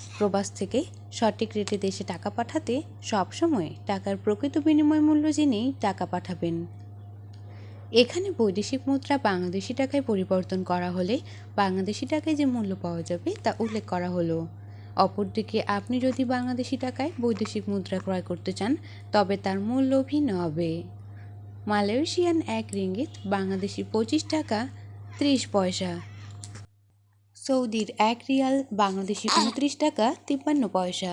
প্রবাস থেকে সঠিক রেটে দেশে টাকা পাঠাতে সবসময় টাকার প্রকৃত বিনিময় মূল্য জেনেই টাকা পাঠাবেন। এখানে বৈদেশিক মুদ্রা বাংলাদেশি টাকায় পরিবর্তন করা হলে বাংলাদেশি টাকায় যে মূল্য পাওয়া যাবে তা উল্লেখ করা হলো। অপরদিকে আপনি যদি বাংলাদেশি টাকায় বৈদেশিক মুদ্রা ক্রয় করতে চান, তবে তার মূল্য ভিন্ন হবে। মালয়েশিয়ান এক রিঙ্গিত বাংলাদেশি পঁচিশ টাকা ত্রিশ পয়সা। সৌদির এক রিয়াল বাংলাদেশি উনত্রিশ টাকা তিপ্পান্ন পয়সা,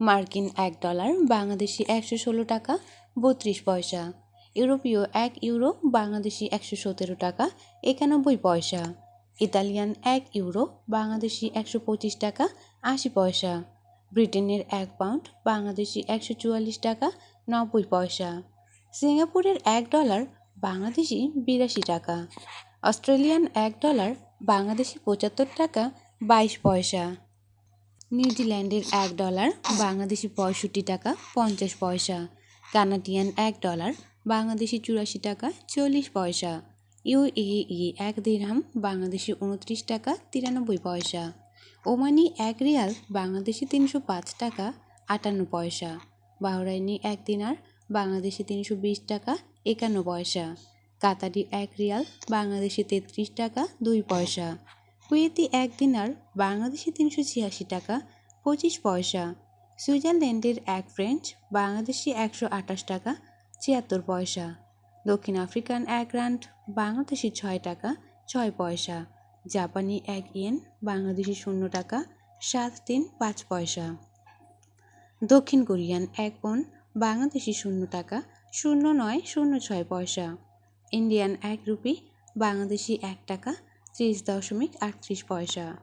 মার্কিন এক ডলার বাংলাদেশি একশো ষোলো টাকা বত্রিশ পয়সা, ইউরোপীয় এক ইউরো বাংলাদেশি একশো সতেরো টাকা একানব্বই পয়সা, ইতালিয়ান এক ইউরো বাংলাদেশি একশো পঁচিশ টাকা আশি পয়সা, ব্রিটেনের এক পাউন্ড বাংলাদেশি একশো চুয়াল্লিশ টাকা নব্বই পয়সা, সিঙ্গাপুরের এক ডলার বাংলাদেশি বিরাশি টাকা, অস্ট্রেলিয়ান এক ডলার বাংলাদেশি পঁচাত্তর টাকা, বাইশ পয়সা। নিউজিল্যান্ডের এক ডলার, বাংলাদেশি পঁয়ষট্টি টাকা, পঞ্চাশ পয়সা। কানাডিয়ান এক ডলার, বাংলাদেশি চুরাশি টাকা, চল্লিশ পয়সা। ইউএই এক দিরহাম, বাংলাদেশি উনত্রিশ টাকা, তিরানব্বই পয়সা। ওমানি এক রিয়াল, বাংলাদেশি তিনশো পাঁচ টাকা, আটান্ন পয়সা। বাহরাইনি এক দিনার, বাংলাদেশি তিনশো বিশ টাকা, একান্ন পয়সা। কাতারি এক রিয়াল, বাংলাদেশি তেত্রিশ টাকা, দুই পয়সা। কুয়েতি এক দিনার, বাংলাদেশি তিনশো ছিয়াশি টাকা, পঁচিশ পয়সা। সুইজারল্যান্ডের এক ফ্রেঞ্চ, বাংলাদেশি একশো আঠাশ টাকা, ছিয়াত্তর পয়সা। দক্ষিণ আফ্রিকান এক রান্ড, বাংলাদেশি ছয় টাকা, ছয় পয়সা। জাপানি এক ইয়েন, বাংলাদেশি শূন্য টাকা, সাত তিন, পাঁচ পয়সা। দক্ষিণ কোরিয়ান এক পন, বাংলাদেশি শূন্য টাকা, শূন্য নয়, শূন্য ছয় পয়সা। ইন্ডিয়ান এক রুপি, বাংলাদেশি এক টাকা, ত্রিশ দশমিক আটত্রিশ পয়সা।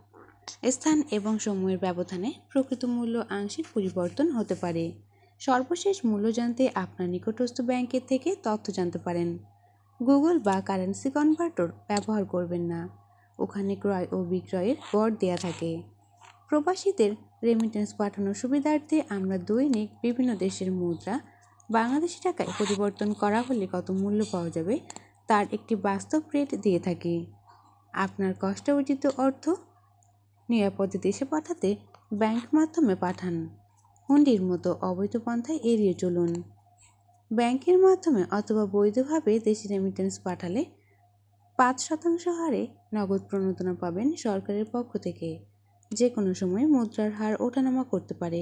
স্থান এবং সময়ের ব্যবধানে প্রকৃত মূল্য আংশিক পরিবর্তন হতে পারে। সর্বশেষ মূল্য জানতে আপনার নিকটস্থ ব্যাংকের থেকে তথ্য জানতে পারেন। গুগল বা কারেন্সি কনভার্টর ব্যবহার করবেন না। ওখানে ক্রয় ও বিক্রয়ের গড় দেয়া থাকে। প্রবাসীদের রেমিটেন্স পাঠানোর সুবিধার্থে আমরা দৈনিক বিভিন্ন দেশের মুদ্রা বাংলাদেশি টাকায় পরিবর্তন করা হলে কত মূল্য পাওয়া যাবে, তার একটি বাস্তব রেট দিয়ে থাকি। আপনার কষ্ট অর্জিত অর্থ নিরাপদে দেশে পাঠাতে ব্যাংক মাধ্যমে পাঠান। হুন্ডির মতো অবৈধ পন্থায় এড়িয়ে চলুন। ব্যাংকের মাধ্যমে অথবা বৈধভাবে দেশে রেমিটেন্স পাঠালে পাঁচ শতাংশ হারে নগদ প্রণোদনা পাবেন সরকারের পক্ষ থেকে। যে কোনো সময় মুদ্রার হার ওঠানামা করতে পারে।